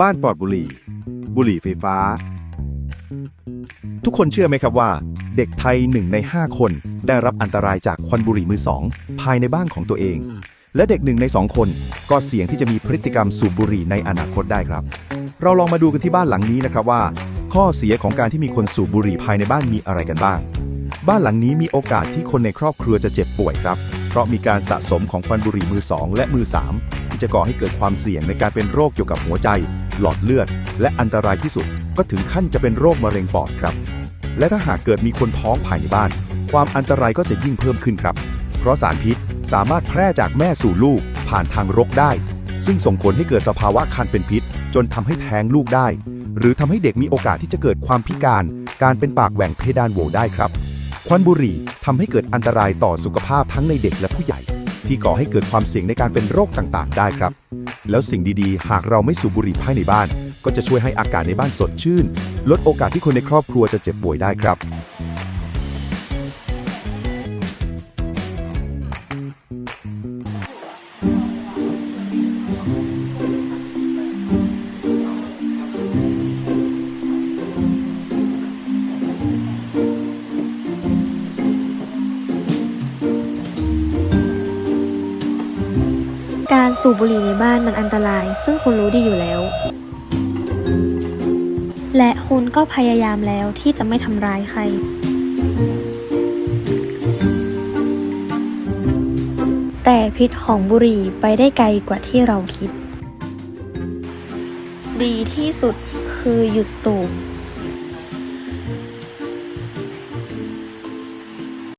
บ้านปลอดบุหรี่ บุหรี่ไฟฟ้า ทุกคนเชื่อไหมครับว่า เด็กไทยหนึ่งใน 5 คนได้รับอันตรายจากควันบุหรี่มือสองภายในบ้านของตัวเอง และเด็กหนึ่งใน2คนก็เสี่ยงที่จะมีพฤติกรรมสูบบุหรี่ในอนาคตได้ครับ เราลองมาดูกันที่บ้านหลังนี้นะครับว่า ข้อเสียของการที่มีคนสูบบุหรี่ภายในบ้านมีอะไรกันบ้าง บ้านหลังนี้มีโอกาสที่คนในครอบครัวจะเจ็บป่วยครับเพราะมีการสะสมของควันบุหรี่มือ 2 และมือ 3 ที่จะก่อให้เกิดความเสี่ยงในการเป็นโรคเกี่ยวกับหัวใจ หลอดเลือด และอันตรายที่สุดก็ถึงขั้นจะเป็นโรคมะเร็งปอดครับ และถ้าหากเกิดมีคนท้องภายในบ้าน ความอันตรายก็จะยิ่งเพิ่มขึ้นครับ เพราะสารพิษสามารถแพร่จากแม่สู่ลูกผ่านทางรกได้ ซึ่งส่งผลให้เกิดสภาวะคันเป็นพิษ จนทำให้แท้งลูกได้ หรือทำให้เด็กมีโอกาสที่จะเกิดความพิการ การเป็นปากแหว่งเพดานโหวได้ครับ ควันบุหรี่ทำให้เกิดอันตรายต่อสุขภาพทั้งในเด็กและผู้ใหญ่ ที่ก่อให้เกิดความเสี่ยงในการเป็นโรคต่างๆ ได้ครับ แล้วสิ่งดีๆ หากเราไม่สูบบุหรี่ภายในบ้าน ก็จะช่วยให้อากาศในบ้านสดชื่น ลดโอกาสที่คนในครอบครัวจะเจ็บป่วยได้ครับ การสูบบุหรี่ในบ้านมันอันตราย ซึ่งคุณรู้ดีอยู่แล้ว และคุณก็พยายามแล้วที่จะไม่ทำร้ายใคร แต่พิษของบุหรี่ไปได้ไกลกว่าที่เราคิด ดีที่สุดคือหยุดสูบ